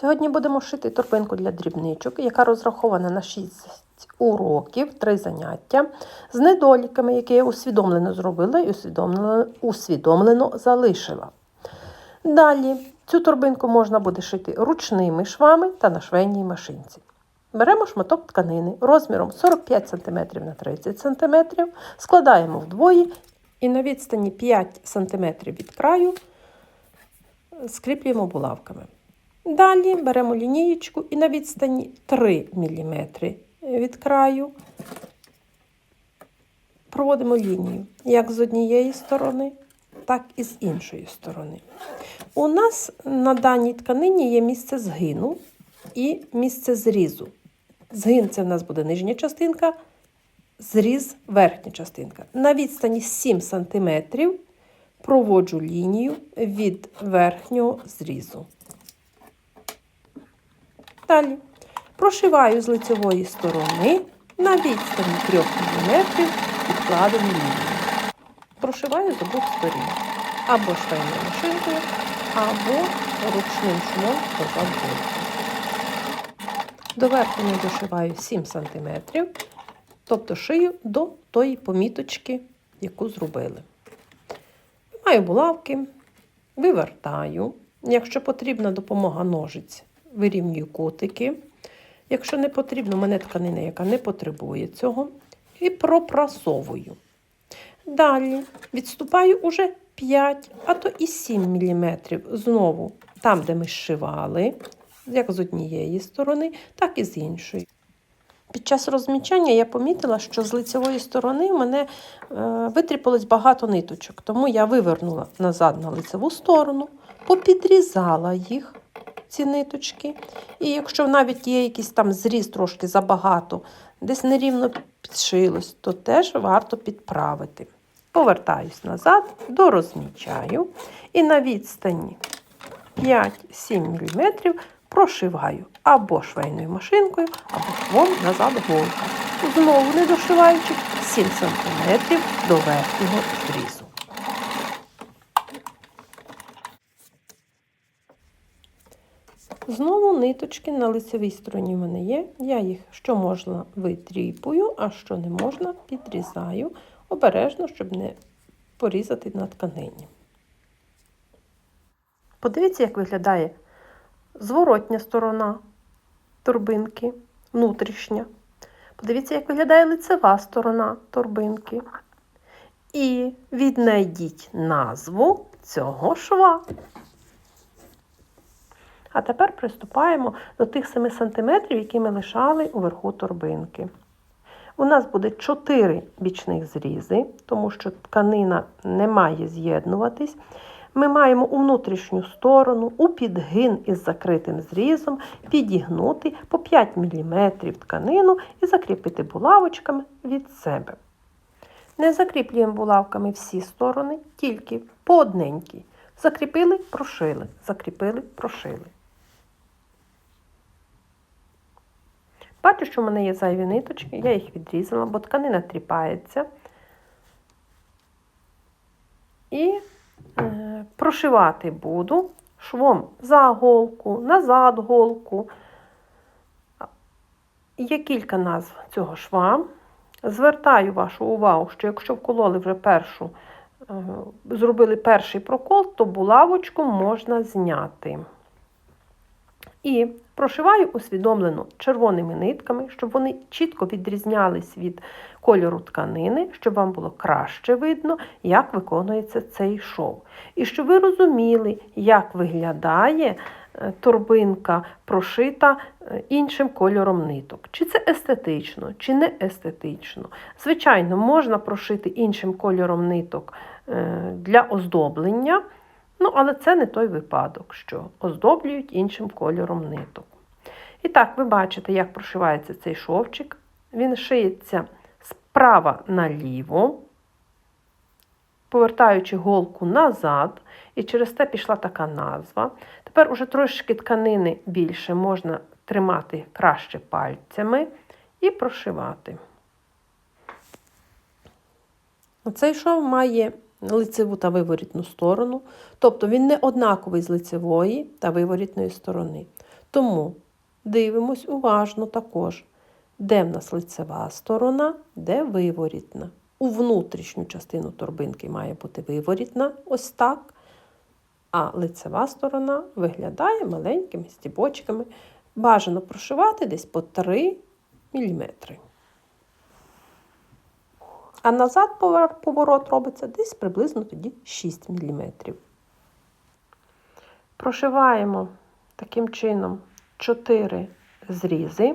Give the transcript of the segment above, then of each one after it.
Сьогодні будемо шити торбинку для дрібничок, яка розрахована на 6 уроків, 3 заняття, з недоліками, які я усвідомлено зробила і усвідомлено, усвідомлено залишила. Далі цю торбинку можна буде шити ручними швами та на швейній машинці. Беремо шматок тканини розміром 45 см на 30 см, складаємо вдвоє і на відстані 5 см від краю скріплюємо булавками. Далі беремо лінієчку і на відстані 3 мм від краю проводимо лінію як з однієї сторони, так і з іншої сторони. У нас на даній тканині є місце згину і місце зрізу. Згин це в нас буде нижня частинка, зріз верхня частинка. На відстані 7 см проводжу лінію від верхнього зрізу. Далі прошиваю з лицевої сторони на відстані 3 мм відкладену лінію. Прошиваю з обох сторін. Або швейною машинкою, або ручним швом позад. До верхньої дошиваю 7 см, тобто шию до тої поміточки, яку зробили. Маю булавки, вивертаю. Якщо потрібна допомога ножиць, вирівнюю котики. Якщо не потрібно, мене тканина, яка не потребує цього, і пропрасовую. Далі відступаю уже 5, а то і 7 мм знову там, де ми зшивали, як з однієї сторони, так і з іншої. Під час розмічання я помітила, що з лицевої сторони в мене е, витріпалось багато ниточок, тому я вивернула назад на лицеву сторону, попідрізала їх, ці ниточки. І якщо навіть є якийсь там зріз трошки забагато, десь нерівно підшилось, то теж варто підправити. Повертаюсь назад, дорозмічаю і на відстані 5-7 мм прошиваю або швейною машинкою, або швом назад голка. Знову не дошиваючи 7 см до верхнього зрізу. Знову ниточки на лицевій стороні в мене є. Я їх, що можна, витріпую, а що не можна, підрізаю обережно, щоб не порізати на тканині. Подивіться, як виглядає зворотня сторона торбинки, внутрішня. Подивіться, як виглядає лицева сторона торбинки. І віднайдіть назву цього шва. А тепер приступаємо до тих 7 см, які ми лишали уверху торбинки. У нас буде 4 бічних зрізи, тому що тканина не має з'єднуватись. Ми маємо у внутрішню сторону, у підгин із закритим зрізом підігнути по 5 мм тканину і закріпити булавочками від себе. Не закріплюємо булавками всі сторони, тільки по одненькій. Закріпили, прошили, закріпили, прошили. Бачу, що в мене є зайві ниточки, я їх відрізала, бо тканина тріпається. І е, прошивати буду швом за голку, назад голку. Є кілька назв цього шва. Звертаю вашу увагу, що якщо вкололи вже першу, е, зробили перший прокол, то булавочку можна зняти. І прошиваю усвідомлено червоними нитками, щоб вони чітко відрізнялись від кольору тканини, щоб вам було краще видно, як виконується цей шов. І щоб ви розуміли, як виглядає е, торбинка прошита е, іншим кольором ниток. Чи це естетично, чи не естетично. Звичайно, можна прошити іншим кольором ниток е, для оздоблення. Ну, але це не той випадок, що оздоблюють іншим кольором ниток. І так, ви бачите, як прошивається цей шовчик. Він шиється справа наліво, повертаючи голку назад, і через те пішла така назва. Тепер уже трошки тканини більше можна тримати краще пальцями і прошивати. Цей шов має лицеву та виворітну сторону, тобто він не однаковий з лицевої та виворітної сторони. Тому дивимось уважно також, де в нас лицева сторона, де виворітна. У внутрішню частину торбинки має бути виворітна, ось так. А лицева сторона виглядає маленькими стібочками. Бажано прошивати десь по 3 мм. А назад поворот робиться десь приблизно тоді 6 мм. Прошиваємо таким чином 4 зрізи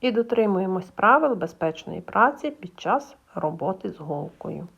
і дотримуємось правил безпечної праці під час роботи з голкою.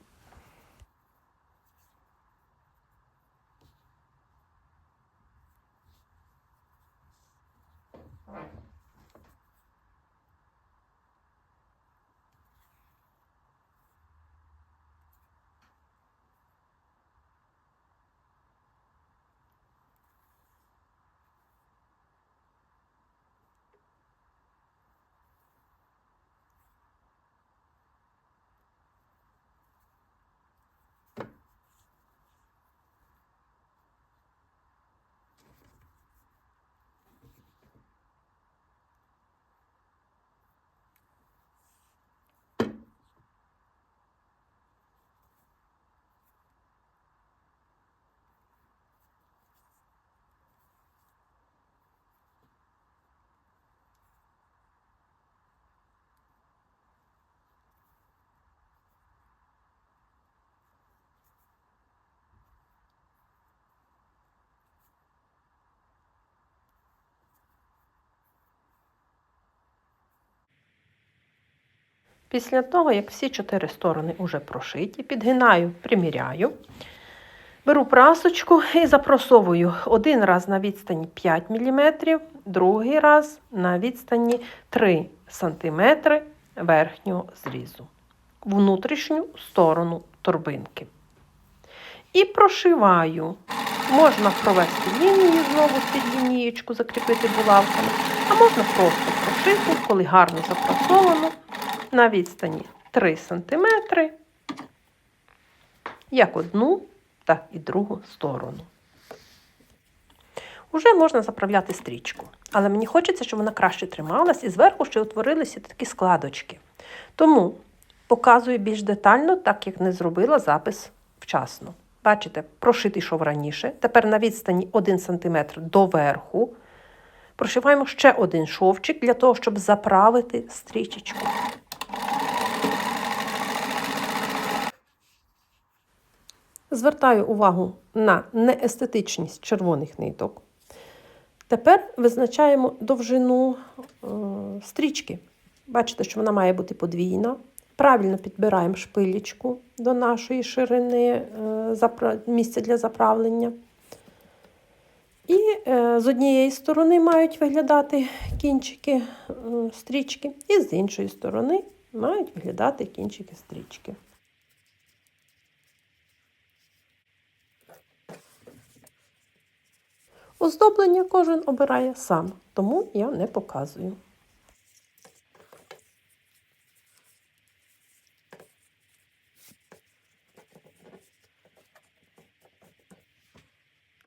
Після того, як всі чотири сторони вже прошиті, підгинаю, приміряю. Беру прасочку і запросовую один раз на відстані 5 мм, другий раз на відстані 3 см верхнього зрізу, внутрішню сторону торбинки. І прошиваю. Можна провести лінію знову під лінієчку, закріпити булавками, а можна просто прошити, коли гарно запрасовано, на відстані 3 см, як одну, так і другу сторону. Уже можна заправляти стрічку, але мені хочеться, щоб вона краще трималась і зверху ще утворилися такі складочки. Тому показую більш детально, так як не зробила запис вчасно. Бачите, прошитий йшов раніше. Тепер на відстані 1 см до верху. Прошиваємо ще один шовчик для того, щоб заправити стрічечку. Звертаю увагу на неестетичність червоних ниток. Тепер визначаємо довжину е, стрічки. Бачите, що вона має бути подвійна. Правильно підбираємо шпилечку до нашої ширини е, місця для заправлення. І е, з однієї сторони мають виглядати кінчики стрічки, і з іншої сторони мають виглядати кінчики стрічки. Оздоблення кожен обирає сам, тому я не показую.